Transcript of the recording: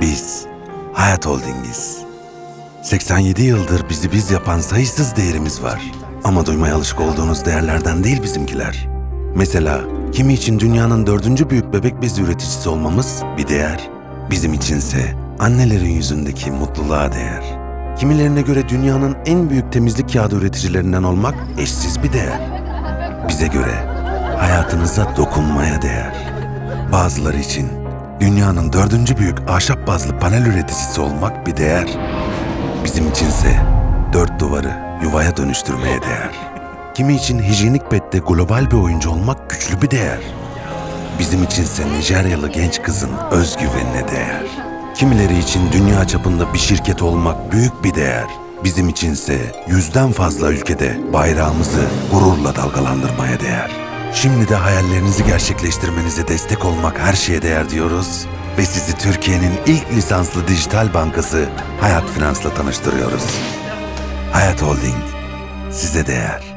Biz Hayat Holding'iz. 87 yıldır bizi biz yapan sayısız değerimiz var. Ama duymaya alışık olduğunuz değerlerden değil bizimkiler. Mesela kimi için dünyanın dördüncü büyük bebek bezi üreticisi olmamız bir değer. Bizim içinse annelerin yüzündeki mutluluğa değer. Kimilerine göre dünyanın en büyük temizlik kağıdı üreticilerinden olmak eşsiz bir değer. Bize göre hayatınıza dokunmaya değer. Bazıları için dünyanın dördüncü büyük ahşap bazlı panel üreticisi olmak bir değer. Bizim içinse dört duvarı yuvaya dönüştürmeye değer. Kimi için hijyenik pette global bir oyuncu olmak güçlü bir değer. Bizim içinse Nijeryalı genç kızın özgüvenine değer. Kimileri için dünya çapında bir şirket olmak büyük bir değer. Bizim içinse yüzden fazla ülkede bayrağımızı gururla dalgalandırmaya değer. Şimdi de hayallerinizi gerçekleştirmenize destek olmak her şeye değer diyoruz ve sizi Türkiye'nin ilk lisanslı dijital bankası Hayat Finans'la tanıştırıyoruz. Hayat Holding size değer.